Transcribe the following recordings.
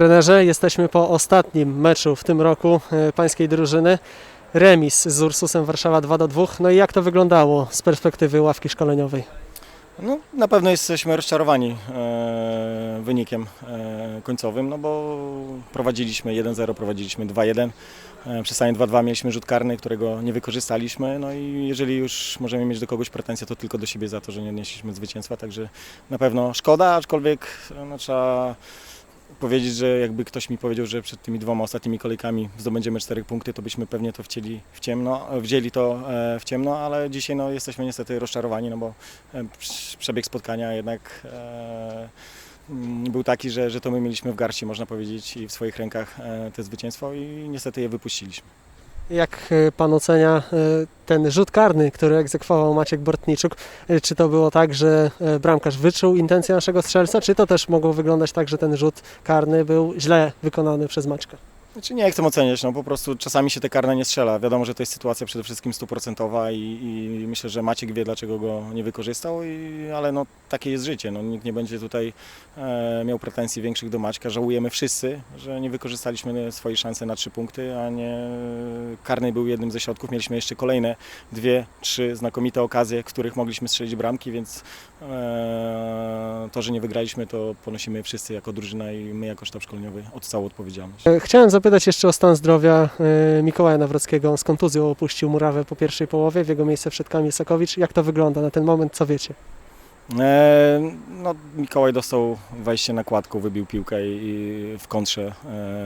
Trenerze, jesteśmy po ostatnim meczu w tym roku e, pańskiej drużyny. Remis z Ursusem Warszawa 2 do 2. No i jak to wyglądało z perspektywy ławki szkoleniowej? No, na pewno jesteśmy rozczarowani e, wynikiem e, końcowym, no bo prowadziliśmy 1-0, prowadziliśmy 2-1. E, przy stanie 2-2 mieliśmy rzut karny, którego nie wykorzystaliśmy. No i jeżeli już możemy mieć do kogoś pretensje, to tylko do siebie za to, że nie odnieśliśmy zwycięstwa. Także na pewno szkoda, aczkolwiek no, trzeba powiedzieć, że jakby ktoś mi powiedział, że przed tymi dwoma ostatnimi kolejkami zdobędziemy cztery punkty, to byśmy pewnie to wcieli w ciemno, wzięli to e, w ciemno, ale dzisiaj no, jesteśmy niestety rozczarowani, no bo e, prz- przebieg spotkania jednak e, był taki, że, że to my mieliśmy w garści, można powiedzieć, i w swoich rękach te zwycięstwo i niestety je wypuściliśmy. Jak e, pan ocenia e, ten rzut karny, który egzekwował Maciek Bortniczuk? E, Czy to było tak, że bramkarz wyczuł intencję naszego strzelca, czy to też mogło wyglądać tak, że ten rzut karny był źle wykonany przez Maćka? Znaczy nie chcę oceniać, no po prostu czasami się te karne nie strzela. Wiadomo, że to jest sytuacja przede wszystkim stuprocentowa i, i myślę, że Maciek wie, dlaczego go nie wykorzystał, i, ale no takie jest życie. No, nikt nie będzie tutaj e, miał pretensji większych do Maćka. Żałujemy wszyscy, że nie wykorzystaliśmy swojej szansy na trzy punkty, a nie karny był jednym ze środków. Mieliśmy jeszcze kolejne dwie, trzy znakomite okazje, w których mogliśmy strzelić bramki, więc e, to, że nie wygraliśmy, to ponosimy wszyscy jako drużyna i my jako sztab szkoleniowy od całą odpowiedzialność. E, Chciałem zapytać jeszcze o stan zdrowia e, Mikołaja Nawrockiego. On z kontuzją opuścił murawę po pierwszej połowie, w jego miejsce wszedł Kamil Sakowicz. Jak to wygląda na ten moment, co wiecie? E, no, Mikołaj dostał wejście nakładką, wybił piłkę i i w kontrze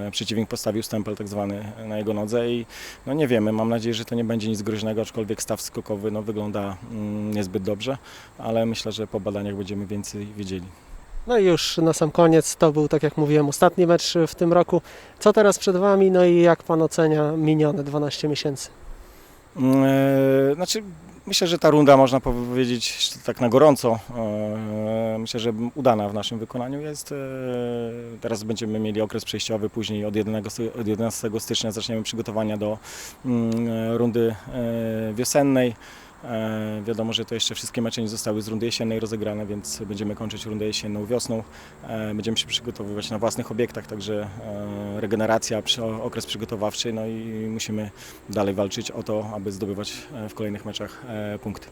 e, przeciwnik postawił stempel tak zwany na jego nodze i no nie wiemy, mam nadzieję, że to nie będzie nic groźnego, aczkolwiek staw skokowy no, wygląda mm, niezbyt dobrze, ale myślę, że po badaniach będziemy więcej wiedzieli. No i już na sam koniec, to był, tak jak mówiłem, ostatni mecz w tym roku. Co teraz przed Wami, no i jak Pan ocenia minione 12 miesięcy? E, Znaczy, myślę, że ta runda, można powiedzieć tak na gorąco, e, myślę, że udana w naszym wykonaniu jest. E, Teraz będziemy mieli okres przejściowy, później od 11, od 11 stycznia zaczniemy przygotowania do mm, rundy e, wiosennej. E, Wiadomo, że to jeszcze wszystkie mecze nie zostały z rundy jesiennej rozegrane, więc będziemy kończyć rundę jesienną wiosną. E, Będziemy się przygotowywać na własnych obiektach, także e, regeneracja, okres przygotowawczy, no i musimy dalej walczyć o to, aby zdobywać w kolejnych meczach punkty.